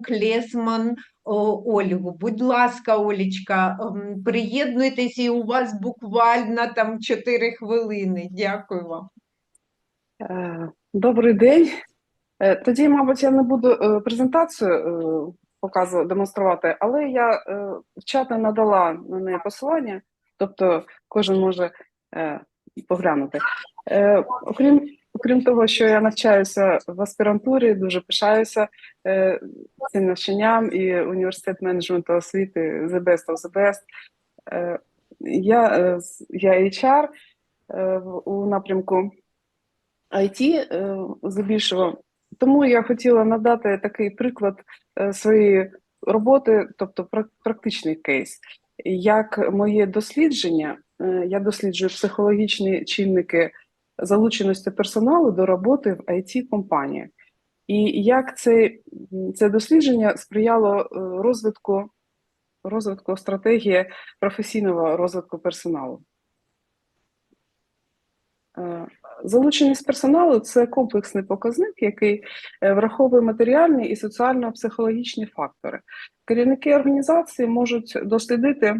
Клесман. Ольгу, будь ласка, Олічка, ем, приєднуйтесь, і у вас буквально там 4 хвилини. Дякую вам. Е, Добрий день. Е, Тоді, мабуть, я не буду е, презентацію показувати, демонструвати, але я в чати надала на неї посилання, тобто кожен може поглянути. Окрім, окрім того, що я навчаюся в аспірантурі, дуже пишаюся е, цим навчанням і університет менеджменту освіти The Best of the Best. Е, Я, е, я HR е, у напрямку IT е, здебільшого. Тому я хотіла надати такий приклад е, своєї роботи, тобто прак- практичний кейс. Як моє дослідження, е, я досліджую психологічні чинники залученості персоналу до роботи в it компаніях І як це, це дослідження сприяло е, розвитку, розвитку стратегії професійного розвитку персоналу. Е, Залученість персоналу це комплексний показник, який е, враховує матеріальні і соціально-психологічні фактори. Керівники організації можуть дослідити,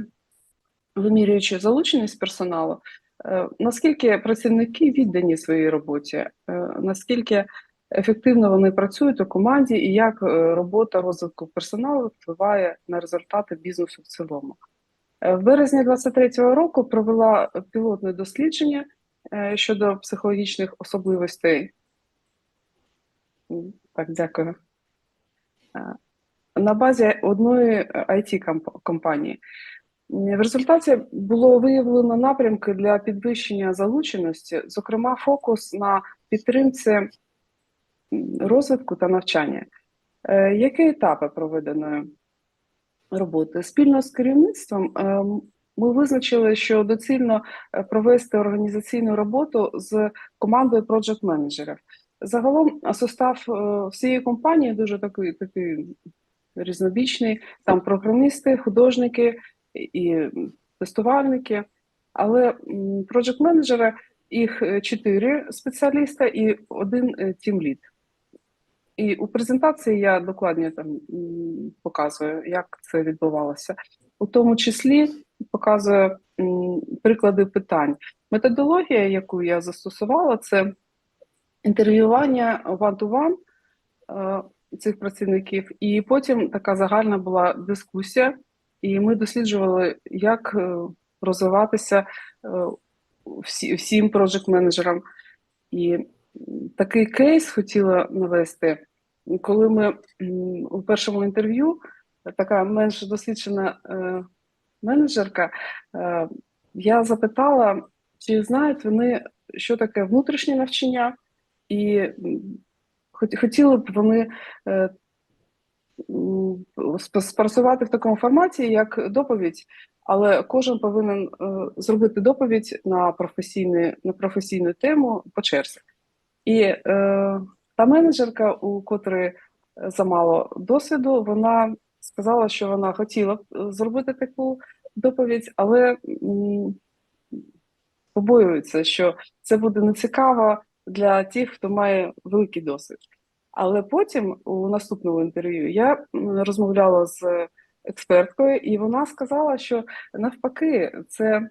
вимірюючи залученість персоналу, наскільки працівники віддані своїй роботі, е, наскільки ефективно вони працюють у команді, і як е, робота розвитку персоналу впливає на результати бізнесу в цілому. Е, В березні 2023 року провела пілотне дослідження е, щодо психологічних особливостей. Так, дякую. Е, На базі одної it компанії. В результаті було виявлено напрямки для підвищення залученості, зокрема, фокус на підтримці розвитку та навчання. Е, Які етапи проведеної роботи? Спільно з керівництвом е, ми визначили, що доцільно е, провести організаційну роботу з командою project менеджерів Загалом состав всієї компанії дуже такий, такий різнобічний. Там програмісти, художники і тестувальники. Але project менеджери їх е, чотири спеціаліста і один тімлід. І у презентації я докладно там показую, як це відбувалося. У тому числі показую приклади питань. Методологія, яку я застосувала, це інтерв'ювання one-to-one е, цих працівників, і потім така загальна була дискусія, і ми досліджували, як е, розвиватися е, всі, всім проджект-менеджерам. І такий кейс хотіла навести, коли ми у першому інтерв'ю така менш досвідчена е, менеджерка, я запитала, чи знають вони, що таке внутрішнє навчання, і хотіли б вони спрацювати в такому форматі, як доповідь, але кожен повинен е, зробити доповідь на професійну, на професійну тему по черзі. І е, та менеджерка, у котрої замало досвіду, вона сказала, що вона хотіла б е, зробити таку доповідь, але побоюється, що це буде нецікаво для тих, хто має великий досвід. Але потім у наступному інтерв'ю я розмовляла з експерткою, і вона сказала, що навпаки, це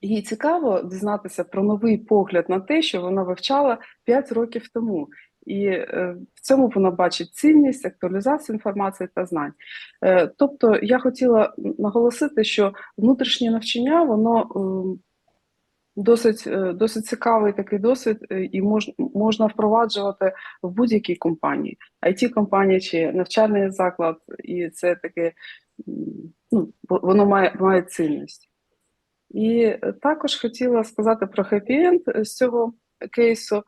їй цікаво дізнатися про новий погляд на те, що вона вивчала 5 років тому. І е, в цьому вона бачить цінність, актуалізацію інформації та знань. Е, тобто, я хотіла наголосити, що внутрішнє навчання воно ем, досить, е, досить цікавий такий досвід, е, і мож, можна впроваджувати в будь-якій компанії, it компанії чи навчальний заклад, і це таке ну, воно має, має цінність. І е, також хотіла сказати про хеппі-енд з цього кейсу.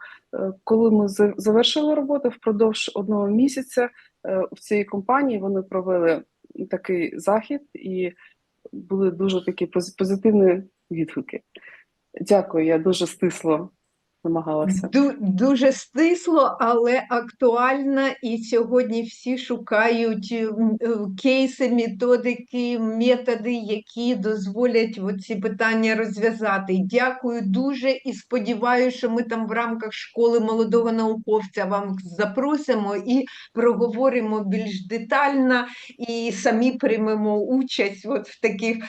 Коли ми за- завершили роботу впродовж одного місяця в цій компанії вони провели такий захід і були дуже такі пози- позитивні відгуки. Дякую, я дуже стисло намагалася. Ду- Дуже стисло, але актуально, і сьогодні всі шукають е, кейси, методики, методи, які дозволять ці питання розв'язати. Дякую дуже і сподіваюся, що ми там в рамках школи молодого науковця вам запросимо і проговоримо більш детально і самі приймемо участь от в таких е,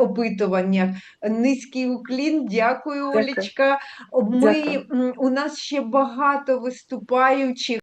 опитуваннях. Низький уклін, дякую, Олічка. Ми, Дякую. у нас ще багато виступаючих.